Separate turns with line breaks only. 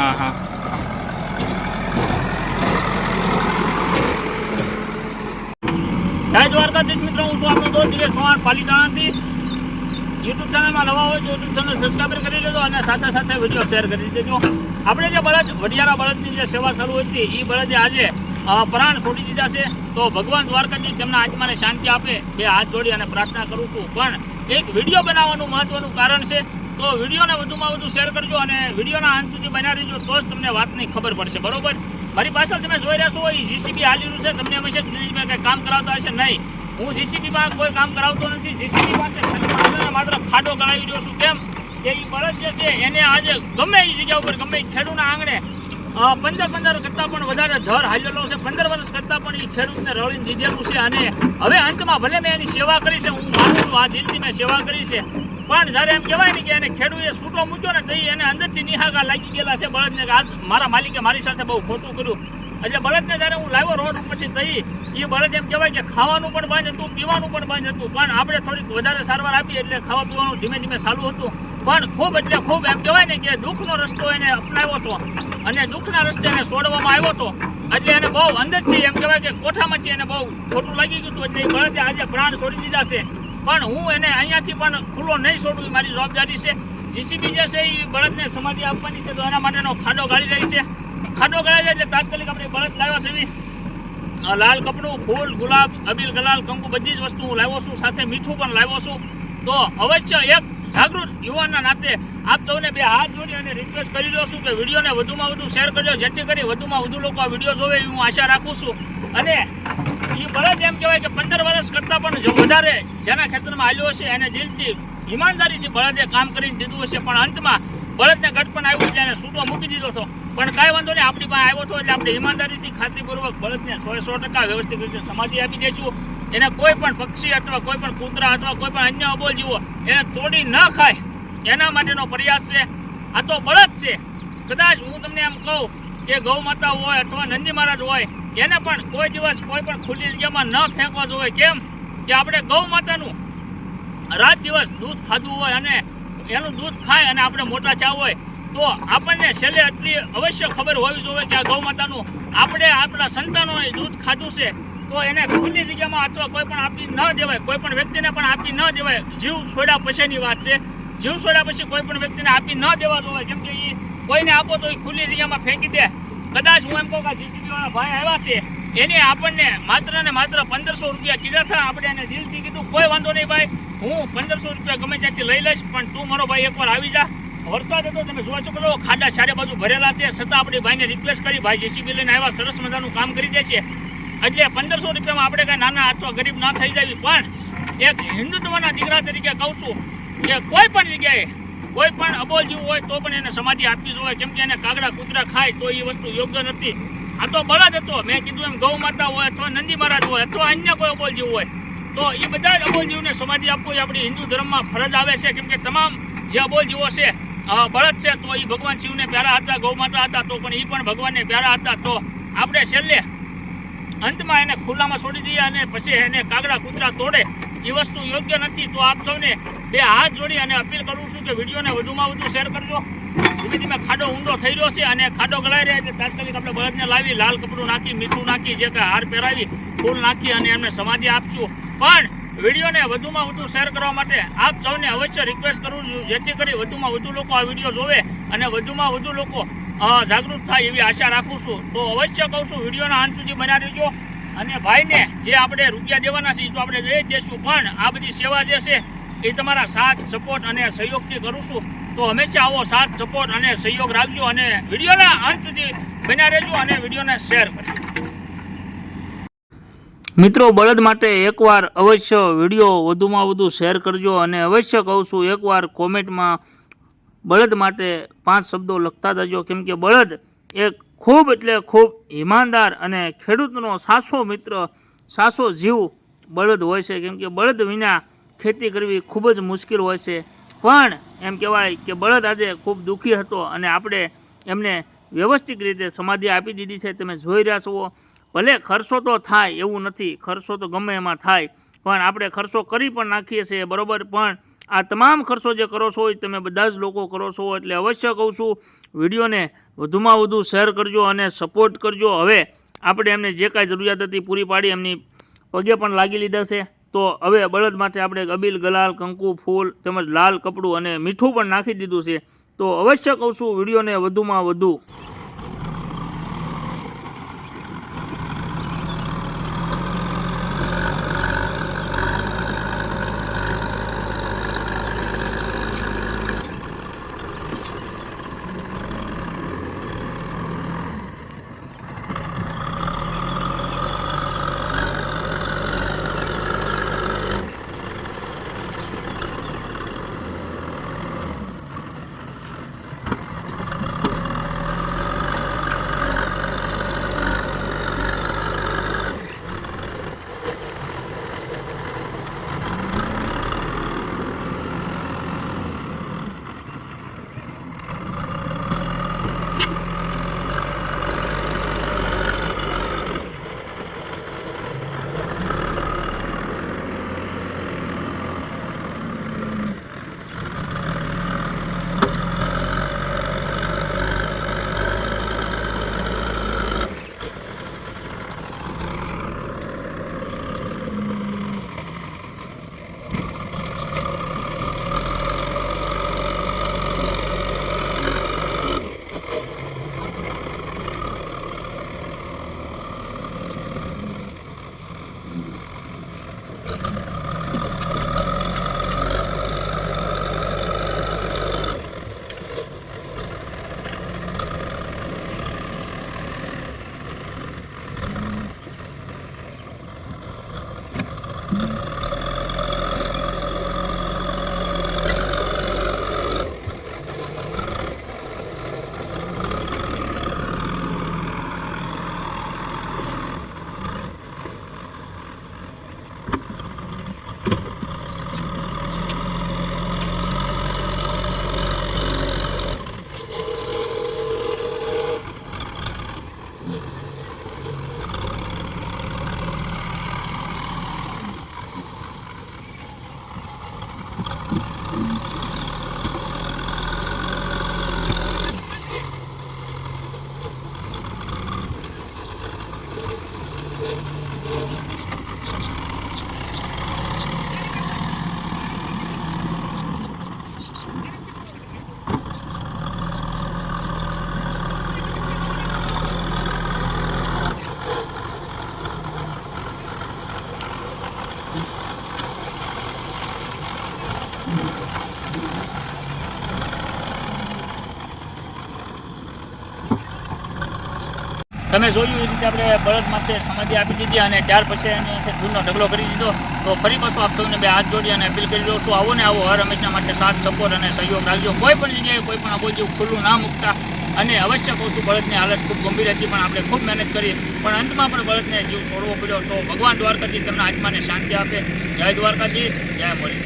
હા હા જય દ્વારકાધીશ મિત્રો, હું છું આપણો દોસ્ત દિનેશ ચૌહાણ પાલિતાણાથી. યુટ્યુબ ચેનલમાં નવા હોય તો યુટ્યુબ ચેનલ સબસ્ક્રાઈબ કરી લેજો અને સાથે સાથે વીડિયો શેર કરી દેજો. આપણે જે બળદ વઢિયારા બળદની જે સેવા શરૂ હતી એ બળદે આજે પ્રાણ છોડી દીધા છે. તો ભગવાન દ્વારકાધીશ તેમના આત્માને શાંતિ આપે, બે હાથ જોડી અને પ્રાર્થના કરું છું. પણ એક વીડિયો બનાવવાનું મહત્વનું કારણ છે તો વિડીયોને વધુમાં વધુ શેર કરજો અને વિડીયોના અંત સુધી બના રહેજો તો જ તમને વાતની ખબર પડશે, બરોબર? મારી પાછળ તમે જોઈ રહ્યા છો, એ જીસીબી હાલેલું છે, તમને હંમેશા દિનેશભાઈ કંઈ કામ કરાવતા હશે નહીં. હું જીસીબીમાં કોઈ કામ કરાવતો નથી જીસીબી પાસે માત્ર ફાટો ગણાવી રહ્યો છું. કેમ? કે એ બળદ જે છે, એને આજે ગમે એ જગ્યા ઉપર, ગમે એ ખેડૂતના આંગણે પંદર પંદર કરતાં પણ વધારે ધર હાલેલો છે. પંદર વર્ષ કરતાં પણ એ ખેડૂતને રળીને દીધેલું છે અને હવે અંતમાં ભલે મેં એની સેવા કરી છે, હું માનું છું, આ દિલથી મેં સેવા કરી છે. પણ જ્યારે એમ કહેવાય ને કે એને ખેડૂએ છૂટો મૂક્યો ને તો એને અંદરથી નિહાકા લાગી ગયેલા છે બળદને કે આ મારા માલિકે મારી સાથે બહુ ખોટું કર્યું. એટલે બળદને જ્યારે હું લાવ્યો રોડ ઉપરથી થઈ એ બળદ એમ કહેવાય કે ખાવાનું પણ બંધ હતું, પીવાનું પણ બંધ હતું. પણ આપણે થોડીક વધારે સારવાર આપી એટલે ખાવા પીવાનું ધીમે ધીમે ચાલુ હતું. પણ ખૂબ એટલે ખૂબ એમ કહેવાય ને કે દુઃખનો રસ્તો એને અપનાવ્યો હતો. અને દુઃખના રસ્તે એને છોડવામાં આવ્યો હતો. એટલે એને બહુ અંદરથી એમ કહેવાય કે કોઠામાંથી એને બહુ ખોટું લાગી ગયું હતું. એટલે એ બળદે આજે પ્રાણ છોડી દીધા છે. પણ હું એને અહીંયાથી પણ ખુલ્લો નહીં છોડું, એ મારી જવાબદારી છે. જીસીબી જે છે એ બળદને સમાધિ આપવાની છે, તો એના માટેનો ખાડો ગાળી રહી છે. ખાડો ગાળી જાય એટલે તાત્કાલિક આપણે બળદ લાવ્યા છે લાલ કપડું, ફૂલ, ગુલાબ, અબીલ, ગલાલ, કંકુ બધી જ વસ્તુ હું લાવ્યો છું, સાથે મીઠું પણ લાવ્યો છું. તો અવશ્ય એક જાગૃત યુવાનના નાતે આપ સૌને બે હાથ જોડી અને રિક્વેસ્ટ કરી રહ્યો છું કે વિડીયોને વધુમાં વધુ શેર કરજો, જેથી કરી વધુમાં વધુ લોકો આ વીડિયો જોવે એવી હું આશા રાખું છું. અને એ એમ કહેવાય કે પંદર વર્ષ કરતાં પણ જો વધારે જેના ખેતરમાં આવ્યો હશે, એને દિલથી, ઈમાનદારીથી બળદે કામ કરીને દીધું હશે. પણ અંતમાં બળદને ગટપણ આવ્યું છે, એને છૂટો મૂકી દીધો હતો. પણ કાંઈ વાંધો નહીં, આપણી પાસે આવ્યો હતો એટલે આપણે ઈમાનદારીથી ખાતરીપૂર્વક બળદને સો સો ટકા વ્યવસ્થિત રીતે સમાધિ આપી દઈશું એને કોઈ પણ પક્ષી અથવા કોઈ પણ કૂતરા અથવા કોઈ પણ અન્ય અબોલ જીવો એને તોડી ન ખાય. એના માટેનો પ્રયાસ છે. આ તો બળદ છે. કદાચ હું તમને એમ કહું કે ગૌ માતા હોય અથવા નંદી મહારાજ હોય એને પણ કોઈ દિવસ કોઈ પણ ખુલ્લી જગ્યામાં ન ફેંકવા જોઈએ. કેમ? કે આપણે ગૌ માતાનું રાત દિવસ દૂધ ખાધું હોય અને એનું દૂધ ખાય અને આપણે મોટા ચા હોય, તો આપણને છેલ્લે એટલી અવશ્ય ખબર હોવી જોઈએ કે આ ગૌ માતાનું આપણે આપણા સંતાનોએ દૂધ ખાધું છે, તો એને ખુલ્લી જગ્યામાં અથવા કોઈ પણ આપી ન દેવાય. કોઈ પણ વ્યક્તિને પણ આપી ન દેવાય. જીવ છોડ્યા પછીની વાત છે. જીવ છોડ્યા પછી કોઈ પણ વ્યક્તિને આપી ન દેવા જોઈએ. કેમ કે એ કોઈને આપો તો એ ખુલ્લી જગ્યામાં ફેંકી દે. કદાચ હું એમ કહું કે જીસીબી વાળા ભાઈ આવ્યા છે, એને આપણને માત્ર ને માત્ર પંદરસો રૂપિયા કીધા હતા. આપણે એને દિલથી કીધું, કોઈ વાંધો નહીં ભાઈ, હું પંદરસો રૂપિયા ગમે ત્યાંથી લઈ લઈશ, પણ તું મારો ભાઈ એકવાર આવી જા. વરસાદ હતો, તમે જોવા છો છો, ખાડા ચારે બાજુ ભરેલા છે. છતાં આપણી ભાઈને રિક્વેસ્ટ કરી, ભાઈ, જેસીબી લઈને આવ્યા, સરસ મજાનું કામ કરી દે છે. એટલે પંદરસો રૂપિયામાં આપણે કાંઈ નાના અથવા ગરીબ ના થઈ જાય પણ એક હિન્દુત્વના દીકરા તરીકે કહું છું કે કોઈ પણ જગ્યાએ કોઈ પણ અબોલ જીવ હોય તો પણ એને સમાધિ આપવી જોઈએ. કેમ કે એને કાગડા કૂતરા ખાય તો એ વસ્તુ યોગ્ય નથી. આ તો બળદ હતો. મેં કીધું એમ ગૌ માતા હોય અથવા નંદી મહારાજ હોય અથવા અન્ય કોઈ અબોલ જીવ હોય, તો એ બધા જ અબોલ જીવને સમાધિ આપવું એ આપણી હિન્દુ ધર્મમાં ફરજ આવે છે. કેમ કે તમામ જે અબોલ જીવો છે બળદ છે, તો એ ભગવાન શિવને પ્યારા હતા, ગૌ માતા હતા, તો પણ એ પણ ભગવાનને પ્યારા હતા. તો આપણે છેલ્લે અંતમાં એને ખુલ્લામાં છોડી દઈએ અને પછી એને કાગડા કૂતરા તોડે. એ વસ્તુ યોગ્ય નથી, તો આપ સૌને બે હાથ જોડી અને અપીલ કરું છું કે વિડીયોને વધુમાં વધુ શેર કરજો. ધીમે ધીમે ખાડો ઊંડો થઈ રહ્યો છે અને ખાડો ગળાઈ રહ્યા એટલે તાત્કાલિક આપણે બળદને લાવી, લાલ કપડું નાખી, મીઠું નાખી, જે કાંઈ હાર પહેરાવી, ફૂલ નાખી અને એમને સમાધિ આપશું. પણ વિડીયોને વધુમાં વધુ શેર કરવા માટે આપ સૌને અવશ્ય રિક્વેસ્ટ કરું છું, જેથી કરી વધુમાં વધુ લોકો આ વીડિયો જોવે અને વધુમાં વધુ લોકો જાગૃત થાય એવી આશા રાખું છું. તો અવશ્ય કહું છું, વિડીયોના અંત સુધી બનાવી રહેજો. અને ભાઈને જે આપણે રૂપિયા દેવાના છે એ તો આપણે દઈ દેશું. પણ આ બધી સેવા જે છે એ તમારા સાથ, સપોર્ટ અને સહયોગથી કરું છું. તો હંમેશા આવો સાથ, સપોર્ટ અને સહયોગ રાખજો અને વિડીયોના અંત સુધી બન્યા રહેજો અને વિડીયોને શેર કરજો. મિત્રો, બળદ માટે એકવાર અવશ્ય વીડિયો વધુમાં વધુ શેર કરજો અને અવશ્ય કહું છું, એકવાર કોમેન્ટમાં બળદ માટે પાંચ શબ્દો લખતા જજો. કેમ કે બળદ એક ખૂબ એટલે ખૂબ ઈમાનદાર અને ખેડૂતનો સાસો મિત્ર, સાસો જીવ બળદ હોય છે. કેમ કે બળદ વિના ખેતી કરવી ખૂબ જ મુશ્કેલ હોય છે. પણ એમ કહેવાય કે બળદ આજે ખૂબ દુઃખી હતો અને આપણે એમને વ્યવસ્થિત રીતે સમાધિ આપી દીધી છે. તમે જોઈ રહ્યા છો, ભલે ખર્ચો તો થાય એવું નથી, ખર્ચો તો ગમે એમાં થાય, પણ આપણે ખર્ચો કરી પણ નાખીએ છીએ, બરોબર? પણ આ તમામ ખર્ચો જે કરો છો એ તમે બધા જ લોકો કરો છો એટલે અવશ્ય કહું છું, વિડીયોને વધુમાં વધુ શેર કરજો અને સપોર્ટ કરજો. હવે આપણે એમને જે કાંઈ જરૂરિયાત હતી પૂરી પાડી, એમની પગે પણ લાગી લીધા છે. તો હવે બળદ માટે આપણે અબીલ, ગલાલ, કંકુ, ફૂલ તેમજ લાલ કપડું અને મીઠું પણ નાખી દીધું છે. તો અવશ્ય કહું છું, વિડીયોને વધુમાં વધુ Thank you. તમે જોયું એ રીતે આપણે બળદ માટે સમાધિ આપી દીધી અને ત્યાર પછી એને છે ઢગલો કરી દીધો. તો ફરી પાછું આપ સૌને બે હાથ જોડી અને અપીલ કરી દઉં છું, આવો ને આવો, હર હંમેશા માટે સાથ, સપોર્ટ અને સહયોગ રાખજો. કોઈ પણ જગ્યાએ કોઈ પણ આબો જેવું ખુલ્લું ના મૂકતા. અને અવશ્ય કહું છું, બળદની હાલત ખૂબ ગંભીર હતી, પણ આપણે ખૂબ મહેનત કરી. પણ અંતમાં પણ બળદને જીવ છોડવો પડ્યો. તો ભગવાન દ્વારકાધીશ તમને આત્માને શાંતિ આપે. જય દ્વારકાધીશ, જય મોરી